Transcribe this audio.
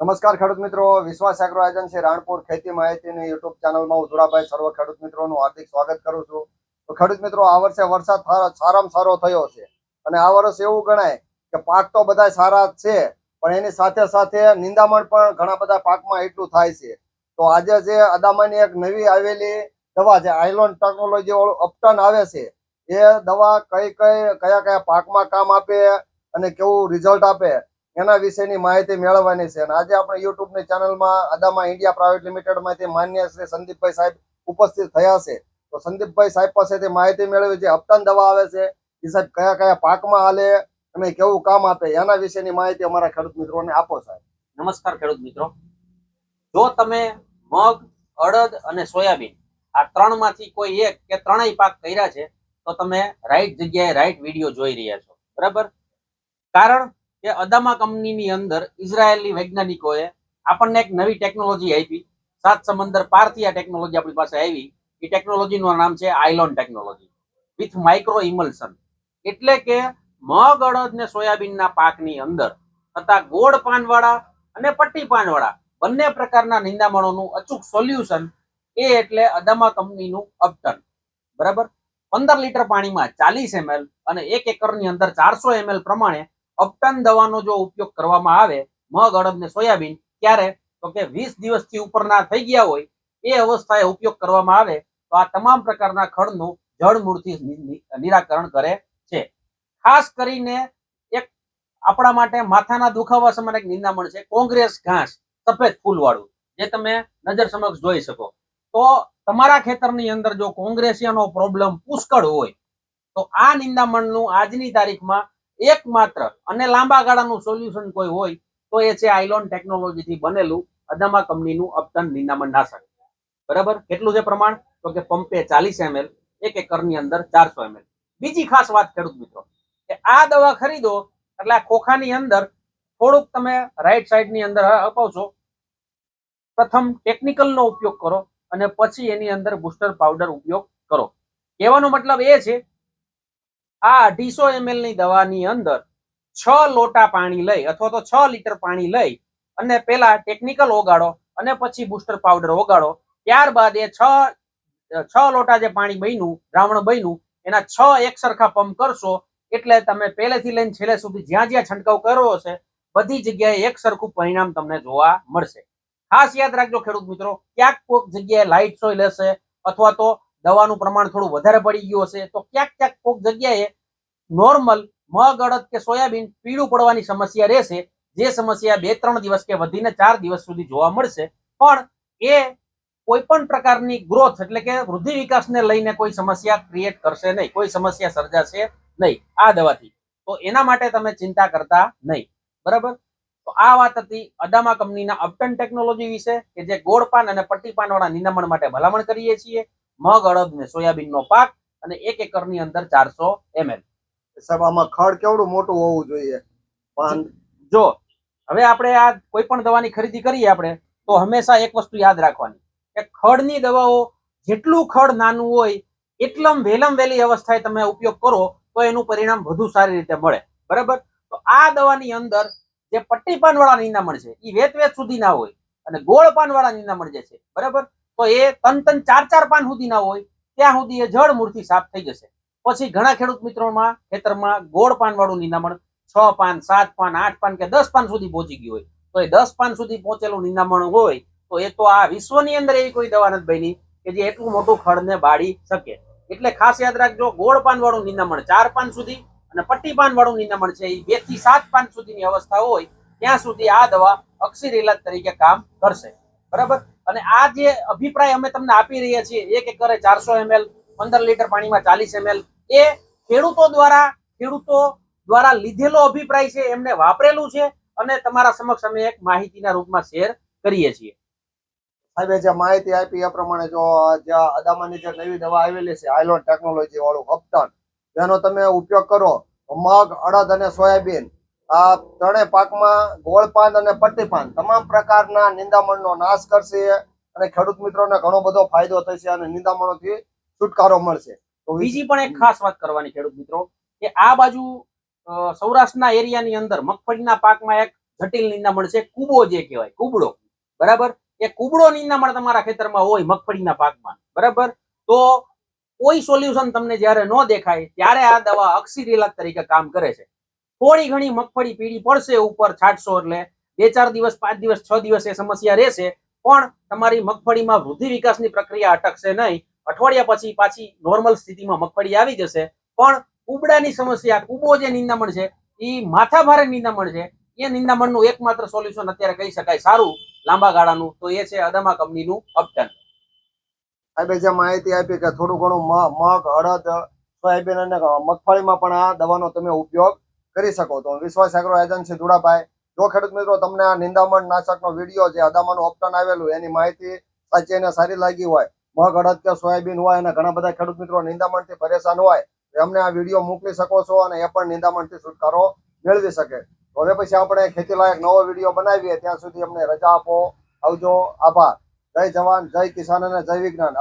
નમસ્કાર ખેડૂત મિત્રો. વિશ્વાસ એગ્રો એજન્સી રાણપુર ખેતી માહિતીની યુટ્યુબ ચેનલમાં હું ધુરાભાઈ સર્વ ખેડૂત મિત્રોનું હાર્દિક સ્વાગત કરું છું. તો ખેડૂત મિત્રો, આ વર્ષે વરસાદ સારામાં સારો થયો છે. અને આ વર્ષ એવું ગણાય કે પાક તો બધા સારા છે, પણ એની સાથે સાથે નિંદામણ પણ ઘણા બધા પાકમાં એટલું થાય છે. તો આજે જે અદામાની એક નવી આવેલી દવા છે આઇલોન ટેકનોલોજી અપટન આવે છે, એ દવા કઈ કઈ કયા કયા પાકમાં કામ આપે અને કેવું રિઝલ્ટ આપે એના વિશેની માહિતી મેળવવાની છે. અને આજે આપણે યુટ્યુબની ચેનલમાં અદામા ઇન્ડિયા પ્રાઇવેટ લિમિટેડમાંથી માન્ય શ્રી સંદીપભાઈ સાહેબ ઉપસ્થિત થયા છે. તો સંદીપભાઈ સાહેબ પાસેથી માહિતી મેળવી છે હપ્તાન દવા આવે છે, એ સાહેબ કયા કયા પાકમાં હાલે, અને કેવું કામ આપે, એના વિશેની માહિતી અમારા ખેડૂત મિત્રોને આપો સાહેબ. નમસ્કાર ખેડૂત મિત્રો. જો તમે મગ, અડદ અને સોયાબીન આ ત્રણમાંથી કોઈ એક કે ત્રણેય પાક કર્યા છે, તો તમે રાઈટ જગ્યાએ રાઈટ વીડિયો જોઈ રહ્યા છો. બરાબર? કારણ કે અદામા કંપનીની અંદર ઇઝરાયેલની વૈજ્ઞાનિકોએ આપણને એક નવી ટેકનોલોજી આપી. સાત સમંદર પારથી આ ટેકનોલોજી આપણી પાસે આવી. એ ટેકનોલોજીનું નામ છે આઇલોન ટેકનોલોજી. With micro emulsion. એટલે કે મગ, અડદ ને સોયાબીનના પાકની અંદર તથા ગોળ પાનવાળા અને પટ્ટી પાનવાળા બંને પ્રકારના નિંદામણોનું અચૂક સોલ્યુશન એ એટલે અદામા કંપનીનું અપટન બરાબર? પંદર લીટર પાણીમાં ચાલીસ એમએલ અને એક એકરની અંદર ચારસો એમએલ પ્રમાણે અપટન દવાનો જો ઉપયોગ કરવામાં આવે, મગ, અડદ ને સોયાબીન, ત્યારે તો કે વીસ દિવસથી ઉપરના થઈ ગયા હોય, એ અવસ્થાએ ઉપયોગ કરવામાં આવે, તો આ તમામ પ્રકારના ખડનું જળમૂળથી નિરાકરણ કરે છે. ખાસ કરીને એક આપણા માટે માથાના દુખાવા સમાન એક નિંદામણ છે, કોંગ્રેસ ઘાસ, સફેદ ફૂલવાળું, જે તમે નજર સમક્ષ જોઈ શકો. તો તમારા ખેતરની અંદર જો કોંગ્રેસિયાનો પ્રોબ્લેમ પુષ્કળ હોય, તો આ નિંદામણનું આજની તારીખમાં એકમાત્ર અને લાંબા ગાળાનું સોલ્યુશન કોઈ હોય, તો એ છે આઇલોન ટેકનોલોજીથી બનેલું અદામા કંપનીનું અપતન નિંદામણ નાશક બરાબર? કેટલું છે પ્રમાણ? તો કે પંપે ચાલીસ એમએલ, એક એકરની અંદર ચારસો એમએલ. બીજી ખાસ વાત ખેડૂત મિત્રો, કે આ દવા ખરીદો, એટલે આ ખોખાની અંદર થોડુંક તમે રાઈટ સાઈડની અંદર અપાવશો. પ્રથમ ટેકનિકલનો ઉપયોગ કરો અને પછી એની અંદર બુસ્ટર પાવડર ઉપયોગ કરો. કહેવાનો મતલબ એ છે આ અઢીસો એમએલની દવાની અંદર છ લોટા પાણી લઈ અથવા તો છ લીટર પાણી લઈ અને પેલા ટેકનિકલ ઓગાળો અને પછી બુસ્ટર પાવડર ઓગાળો. ત્યારબાદ એ છ છ લોટા જે પાણી બન્યું, દ્રાવણ બન્યું, એના છ એક સરખા પંપ કરશો એટલે તમે પહેલેથી લઈને છેલ્લે સુધી જ્યાં જ્યાં છંટકાવ કરવો છે બધી જગ્યાએ એક સરખું પરિણામ તમને જોવા મળશે. ખાસ યાદ રાખજો ખેડૂત મિત્રો, ક્યાંક કોઈક જગ્યાએ લાઇટ સોઇલ હશે અથવા તો દવાનું પ્રમાણ થોડું વધારે પડી ગયું હશે, તો ક્યાંક ક્યાંક કોઈક જગ્યાએ નોર્મલ મગ કે સોયાબીન પીળું પડવાની સમસ્યા રહેશે. જે સમસ્યા બે ત્રણ દિવસ કે વધીને ચાર દિવસ સુધી જોવા મળશે. પણ એ કોઈ પણ પ્રકારની ગ્રોથ એટલે કે વૃદ્ધિ વિકાસને લઈને કોઈ સમસ્યા ક્રિએટ કરશે નહીં, કોઈ સમસ્યા સર્જાશે નહીં આ દવાથી. તો એના માટે તમે ચિંતા કરતા નહીં. બરાબર? તો આ વાત હતી અદામા કંપનીના અપટન ટેકનોલોજી વિશે કે જે ગોળ પાન અને પટ્ટી પાન વાળા નિંદામણ માટે ભલામણ કરીએ છીએ. મગ અડદ ને સોયાબીનનો પાક અને એક એકરની અંદર ચારસો એમએલ સાહેબ આમાં ખડ કેવડું મોટું હોવું જોઈએ? જો હવે આપણે આ કોઈ પણ દવાની ખરીદી કરીએ આપણે તો હંમેશા એક વસ્તુ યાદ રાખવાની કે ખડની દવાઓ જેટલું ખડ નાનું હોય એટલમ વહેલમ વહેલી અવસ્થાએ તમે ઉપયોગ કરો તો એનું પરિણામ વધુ સારી રીતે મળે. બરાબર? તો આ દવાની અંદર જે પટ્ટી પાન વાળા નિંદામણ છે એ વેત વેત સુધી ના હોય અને ગોળ પાન વાળા નિંદામણ જે છે બરાબર? તો એ તન તન ચાર ચાર પાન સુધી ના હોય, ત્યાં સુધી એ જળ મૂર્તિ સાફ થઈ જશે. પછી ઘણા ખેડૂત મિત્રોમાં ખેતરમાં ગોળ પાન વાળું નિંદામણ, છ પાન, સાત પાન, આઠ પાન કે દસ પાન સુધી પહોંચી ગયું હોય. તો એ દસ પાન સુધી પહોંચેલું નિંદામણ હોય, તો એ તો આ વિશ્વની અંદર એવી કોઈ દવા નથી બની કે જે એટલું મોટું ખડને બાળી શકે. એટલે ખાસ યાદ રાખજો, ગોળ પાન વાળું નિંદામણ ચાર પાન સુધી અને પટ્ટી પાન વાળું નિંદામણ છે એ બેથી સાત પાન સુધીની અવસ્થા હોય, ત્યાં સુધી આ દવા અક્ષીર ઇલાજ તરીકે કામ કરશે. બરાબર? અને આ જે અભિપ્રાય અમે તમને આપી રહ્યા છીએ, એક એકરે ચારસો એમએલ પંદર લીટર પાણીમાં ચાલીસ એમએલ એ ખેડૂતો દ્વારા ખેડૂતો દ્વારા લીધેલો અભિપ્રાય છે, એમને વાપરેલું છે અને તમારા સમક્ષ અમે એક માહિતીના રૂપમાં શેર કરીએ છીએ. સાહેબે જે માહિતી આપી એ પ્રમાણે જો જે અદામાની જે નવી દવા આવેલી છે આઇલોન ટેકનોલોજી વાળું હપ્તન જેનો તમે ઉપયોગ કરો, મગ, અડદ અને સોયાબીન આ ત્રણેય પાકમાં ગોળપાન અને પટ્ટીપાન તમામ પ્રકારના નિંદામણનો નાશ કરશે અને ખેડૂત મિત્રોને ઘણો બધો ફાયદો થશે અને નિંદામણોથી છુટકારો મળશે. તો બીજી પણ એક ખાસ વાત કરવાની ખેડૂત મિત્રો, કે આ બાજુ સૌરાષ્ટ્રના એરિયાની અંદર મગફળીના પાકમાં એક જટિલ નિંદામણ છે, કુબો જે કહેવાય, કુબડો. બરાબર? એ કુબડો નિંદામણ તમારા ખેતરમાં હોય મગફળીના પાકમાં. બરાબર? તો કોઈ સોલ્યુશન તમને જ્યારે ન દેખાય, ત્યારે આ દવા અક્ષીર તરીકે કામ કરે છે. થોડી ઘણી મગફળી પીળી પડશે ઉપર છાંટશો એટલે બે ચાર દિવસ, પાંચ દિવસ, છ દિવસ એ સમસ્યા રહેશે. પણ તમારી મગફળીમાં વૃદ્ધિ વિકાસની પ્રક્રિયા અટકશે નહીં. અઠવાડિયા પછી પાછી નોર્મલ સ્થિતિમાં મગફળી આવી જશે. પણ કુબડાની સમસ્યા, કુબો જે નિંદામણ છે એ માથાભારે નિંદામણ છે. એ નિંદામણનું એકમાત્ર સોલ્યુશન અત્યારે કહી શકાય સારું. લાંબા ગાળાનું. તો એ છે અદામા કંપનીનું અપટન સાહેબે જે માહિતી આપી કે થોડું ઘણું મગ, અડદ, સોયાબીન અને મગફળીમાં પણ આ દવાનો તમે ઉપયોગ કરી શકો તો વિશ્વાસ એગ્રો એજન્સી ધુડાભાઈ. જો ખેડૂત મિત્રો તમને આ નિંદામણ નાશકનો વીડિયો જે અદામાનું ઓપ્શન આવેલું એની માહિતી સાચી અને સારી લાગી હોય, મગ, અડદ કે સોયાબીન હોય અને ઘણા બધા ખેડૂત મિત્રો નિંદામણથી પરેશાન હોય એમને આ વીડિયો મોકલી શકો છો અને એ પણ નિંદામણથી છુટકારો મેળવી શકે. હવે પછી આપણે ખેતી લાયક નવો વીડિયો બનાવીએ, ત્યાં સુધી અમને રજા આપો. આવજો. આભાર. જય જવાન, જય કિસાન અને જય વિજ્ઞાન.